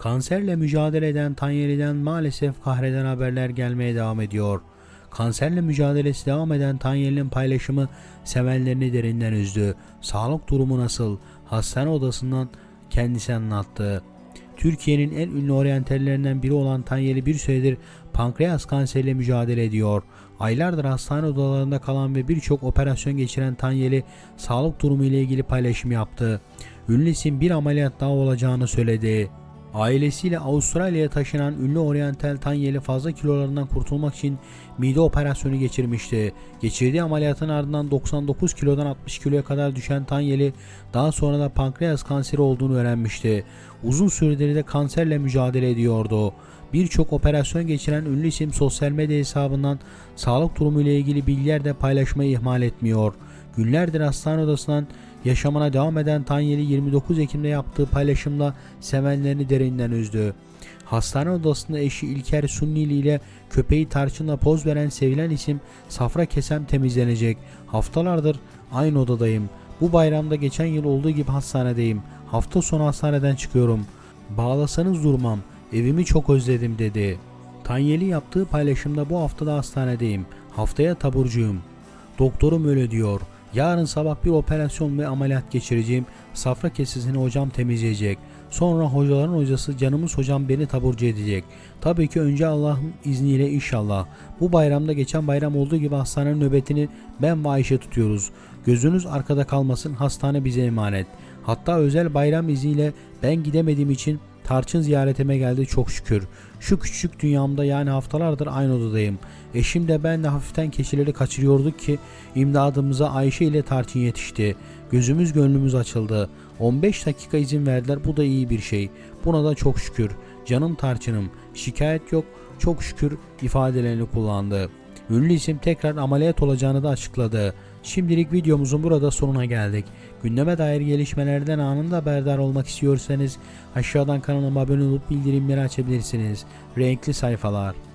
Kanserle mücadele eden Tanyeli'den maalesef kahreden haberler gelmeye devam ediyor. Kanserle mücadelesi devam eden Tanyeli'nin paylaşımı sevenlerini derinden üzdü. Sağlık durumu nasıl? Hastane odasından kendisi anlattı. Türkiye'nin en ünlü oryantallerinden biri olan Tanyeli bir süredir pankreas kanseriyle mücadele ediyor. Aylardır hastane odalarında kalan ve birçok operasyon geçiren Tanyeli sağlık durumu ile ilgili paylaşım yaptı. Ünlü isim bir ameliyat daha olacağını söyledi. Ailesiyle Avustralya'ya taşınan ünlü oryantal Tanyeli fazla kilolarından kurtulmak için mide operasyonu geçirmişti. Geçirdiği ameliyatın ardından 99 kilodan 60 kiloya kadar düşen Tanyeli daha sonra da pankreas kanseri olduğunu öğrenmişti. Uzun süredir de kanserle mücadele ediyordu. Birçok operasyon geçiren ünlü isim sosyal medya hesabından sağlık durumu ile ilgili bilgiler de paylaşmayı ihmal etmiyor. Günlerdir hastane odasından yaşamına devam eden Tanyeli 29 Ekim'de yaptığı paylaşımla sevenlerini derinden üzdü. Hastane odasında eşi İlker Sunnili ile köpeği Tarçın'la poz veren sevilen isim Safra Kesem temizlenecek. Haftalardır aynı odadayım. Bu bayramda geçen yıl olduğu gibi hastanedeyim. Hafta sonu hastaneden çıkıyorum. Bağlasanız durmam. Evimi çok özledim dedi. Tanyeli yaptığı paylaşımda bu hafta da hastanedeyim. Haftaya taburcuyum. Doktorum öyle diyor. Yarın sabah bir operasyon ve ameliyat geçireceğim. Safra kesesini hocam temizleyecek. Sonra hocaların hocası canımız hocam beni taburcu edecek. Tabii ki önce Allah'ın izniyle inşallah. Bu bayramda geçen bayram olduğu gibi hastanenin nöbetini ben ve Ayşe tutuyoruz. Gözünüz arkada kalmasın hastane bize emanet. Hatta özel bayram izniyle ben gidemediğim için Tarçın ziyaretime geldi çok şükür. Şu küçük dünyamda yani haftalardır aynı odadayım. Eşim de ben de hafiften keçileri kaçırıyorduk ki imdadımıza Ayşe ile Tarçın yetişti. Gözümüz gönlümüz açıldı. 15 dakika izin verdiler bu da iyi bir şey. Buna da çok şükür. Canım Tarçınım şikayet yok çok şükür ifadelerini kullandı. Ünlü isim tekrar ameliyat olacağını da açıkladı. Şimdilik videomuzun burada sonuna geldik. Gündeme dair gelişmelerden anında haberdar olmak istiyorsanız aşağıdan kanalıma abone olup bildirimleri açabilirsiniz. Renkli sayfalar.